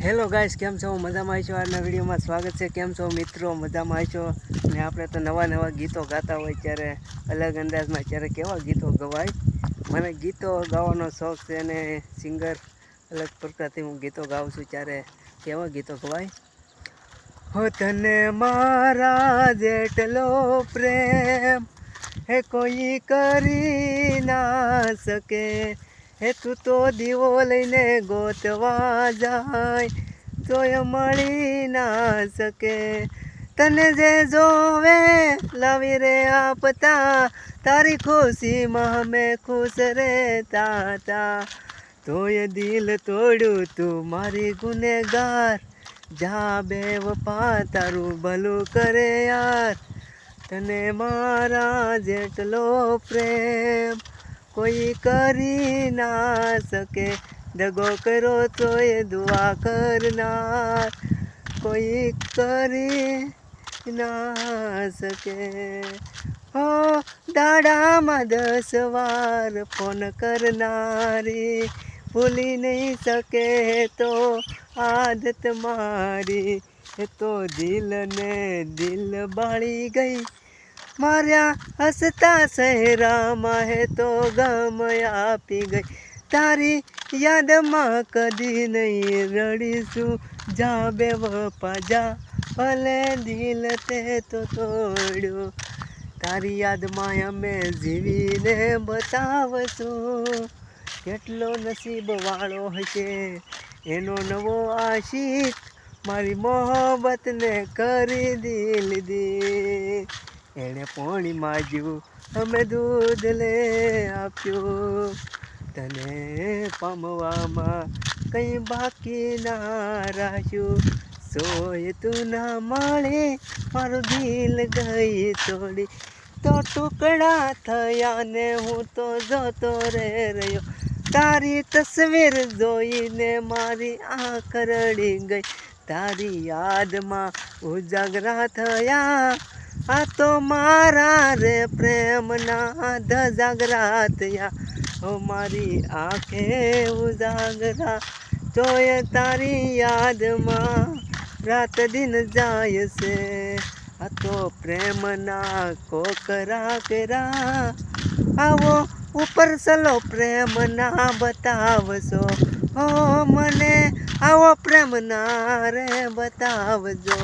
Hello guys કેમ છો? મજામાં છો આજના વિડીયોમાં સ્વાગત છે. કેમ છો મિત્રો? મજામાં છો ને આપણે તો નવા નવા ગીતો ગાતા હોય ત્યારે અલગ અંદાજમાં ત્યારે કેવા ગીતો ગવાય? મને ગીતો ગાવાનો શોખ છે અને સિંગર અલગ પ્રકારથી હું ગીતો ગાઉં છું ત્યારે કેવા ગીતો ગવાય? હો તને મારા જેટલો પ્રેમ હે કોઈ કરી ના શકે. હે તું તો દીવો લઈને ગોતવા જાય, તોય મળી ના શકે. તને જે જોવે લાવી રે આપતા, તારી ખુશીમાં અમે ખુશ રહેતા હતા તોય દિલ તોડ્યું તું મારી ગુનેગાર, જા બે પા તારું ભલું કરે યાર. તને મારા જેટલો પ્રેમ કોઈ કરી ના શકે. દગો કરો તો એ દુઆ કરનાર. કોઈ કરી ના શકે. હો, દાડામાં દસ વાર ફોન કરનારી. ભૂલી નહીં શકે તો આદત મારી. તો દિલને દિલ બાળી ગઈ. માર્યા હસતા સહેરામાં હે તો ગામ આપી ગઈ. તારી યાદમાં કદી નહીં રડીશું. જા બે વપા જા ભલે દિલ તે તો તોડ્યો. તારી યાદમાં અમે જીવીને બતાવશું. કેટલો નસીબ વાળો હશે એનો નવો આશિક. મારી મોહબ્બતને કરી દી. લીધી એણે પોણી માજ્યું, અમે દૂધ લે આપ્યું. તને પામવામાં કંઈ બાકી ના રાખ્યું. સોય તું ના માળે મારું દિલ ગઈ તોડી. તો ટુકડા થયા ને હું તો જોતો રે રહ્યો. તારી તસવીર જોઈને મારી આંખ રડી ગઈ. તારી યાદમાં ઉજાગરા થયા આ તો મારા રે પ્રેમના ધજાગરા થયા હો મારી આંખે ઉજાગરા. તોય તારી યાદમાં રાત દિન જાય છે. આ તો પ્રેમના કોકરા કરા. આવો ઉપર સલો પ્રેમના બતાવશો હો મને આવો પ્રેમના રે બતાવજો.